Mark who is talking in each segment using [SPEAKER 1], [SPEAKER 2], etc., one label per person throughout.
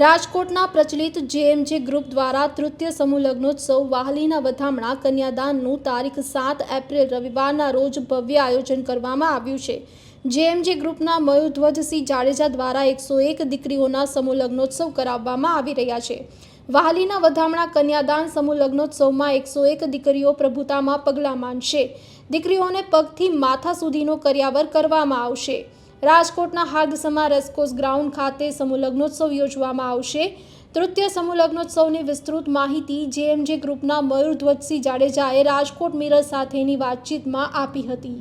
[SPEAKER 1] રાજકોટના પ્રચલિત જેએમજે ગ્રુપ દ્વારા તૃતીય સમૂહ લગ્નોત્સવ વાહલીના વધામણા કન્યાદાનનું તારીખ સાત એપ્રિલ રવિવારના રોજ ભવ્ય આયોજન કરવામાં આવ્યું છે. જેએમજે ગ્રુપના મયુરધ્વજસિંહ જાડેજા દ્વારા એકસો એક દીકરીઓના સમૂહ લગ્નોત્સવ કરાવવામાં આવી રહ્યા છે. વાહલીના વધામણા કન્યાદાન સમૂહ લગ્નોત્સવમાં એકસો એક દીકરીઓ પ્રભુતામાં પગલાં માંડશે દીકરીઓને પગથી માથા સુધીનો કર્યાવર કરવામાં આવશે. રાજકોટના હાર્દસમા રેસકોર્સ ગ્રાઉન્ડ ખાતે સમૂહ લગ્નોત્સવ યોજવામાં આવશે. તૃતીય સમૂહ લગ્નોત્સવની વિસ્તૃત માહિતી જેએમજે ગ્રુપના મયુરધ્વજસિંહ જાડેજાએ રાજકોટ મિરર સાથેની વાતચીતમાં આપી હતી.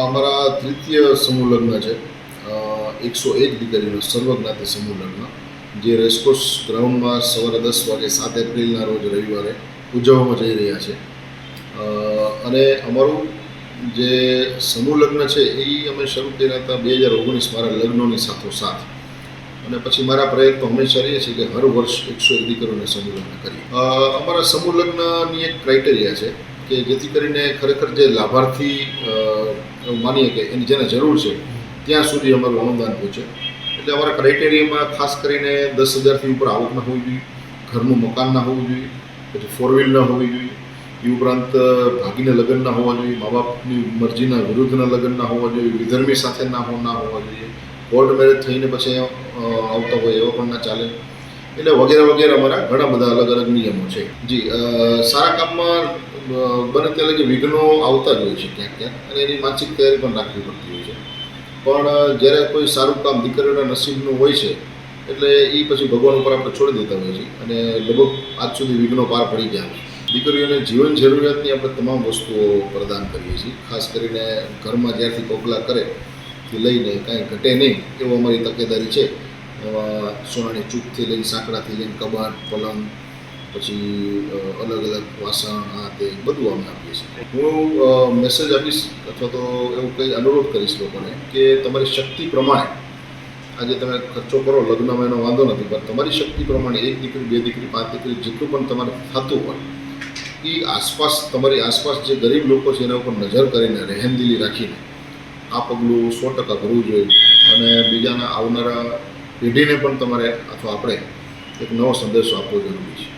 [SPEAKER 2] અમારા તૃતીય સમૂહ લગ્ન છે. એકસો એક દીકરીનો સર્વજ્ઞાતિ સમૂહ લગ્ન, જે રેસકોર્સ ગ્રાઉન્ડમાં સવારે દસ વાગે સાત એપ્રિલના રોજ રવિવારે ઉજવવામાં જઈ રહ્યા છે. અને અમારું જે સમૂહ લગ્ન છે, એ અમે શરૂ કર્યા હતા બે હજાર ઓગણીસ મારા લગ્નોની સાથોસાથ અને પછી મારા પ્રયત્નો હંમેશા રહે છે કે હર વર્ષ એકસો એક દીકરીઓને સમૂહ લગ્ન કરીએ. અમારા સમૂહ લગ્નની એક ક્રાઇટેરિયા છે કે જેથી કરીને ખરેખર જે લાભાર્થી માનીએ કે એની જેને જરૂર છે, ત્યાં સુધી અમારું અનુદાન પહોંચે. એટલે અમારા ક્રાઇટેરિયામાં ખાસ કરીને દસ હજારથી ઉપર આવક ન હોવી જોઈએ, ઘરનું મકાન ના હોવું જોઈએ, પછી ફોર વ્હીલ ન હોવી જોઈએ એ ઉપરાંત ભાગીને લગ્ન ના હોવા જોઈએ મા બાપની મરજીના વિરુદ્ધના લગ્ન ના હોવા જોઈએ, વિધર્મી સાથે ના હો, ના હોવા જોઈએ. કોર્ટ મેરેજ થઈને પછી આવતા હોય એવા પણ ના ચાલે. એટલે વગેરે વગેરે અમારા ઘણા બધા અલગ અલગ નિયમો છે. જી સારા કામમાં બને ત્યાં લગી વિઘ્નો આવતા જ હોય છે ક્યાંક ક્યાંક, અને એની માનસિક તૈયારી પણ રાખવી પડતી હોય છે. પણ જ્યારે કોઈ સારું કામ દીકરીઓના નસીબનું હોય છે, એટલે એ પછી ભગવાન ઉપર આપણે છોડી દેતા હોય છે, અને લગભગ આજ સુધી વિઘ્નો પાર પડી ગયા છે. દીકરીઓને જીવન જરૂરિયાતની આપણે તમામ વસ્તુઓ પ્રદાન કરીએ છીએ. ખાસ કરીને ઘરમાં જ્યારથી કોકલા કરે થી લઈને કાંઈ ઘટે નહીં એવું અમારી તકેદારી છે. સોનાની ચૂકથી લઈને, સાંકડાથી લઈને, કબાટ, પલંગ, પછી અલગ અલગ વાસણ, આ તે બધું અમે આપીએ છીએ. હું મેસેજ આપીશ અથવા તો એવું કંઈ અનુરોધ કરીશ લોકોને કે તમારી શક્તિ પ્રમાણે, આજે તમે ખર્ચો કરો, લગ્નમાં એનો વાંધો નથી, પણ તમારી શક્તિ પ્રમાણે એક દીકરી, બે દીકરી, પાંચ દીકરી, જેટલું પણ તમારે થતું હોય એ આસપાસ, તમારી આસપાસ જે ગરીબ લોકો છે, એના ઉપર નજર કરીને રહેમદિલી રાખીને આ પગલું સો ટકા ભરવું જોઈએ અને બીજાના આવનારા પેઢીને પણ તમારે, અથવા આપણે એક નવો સંદેશો આપવો જરૂરી છે.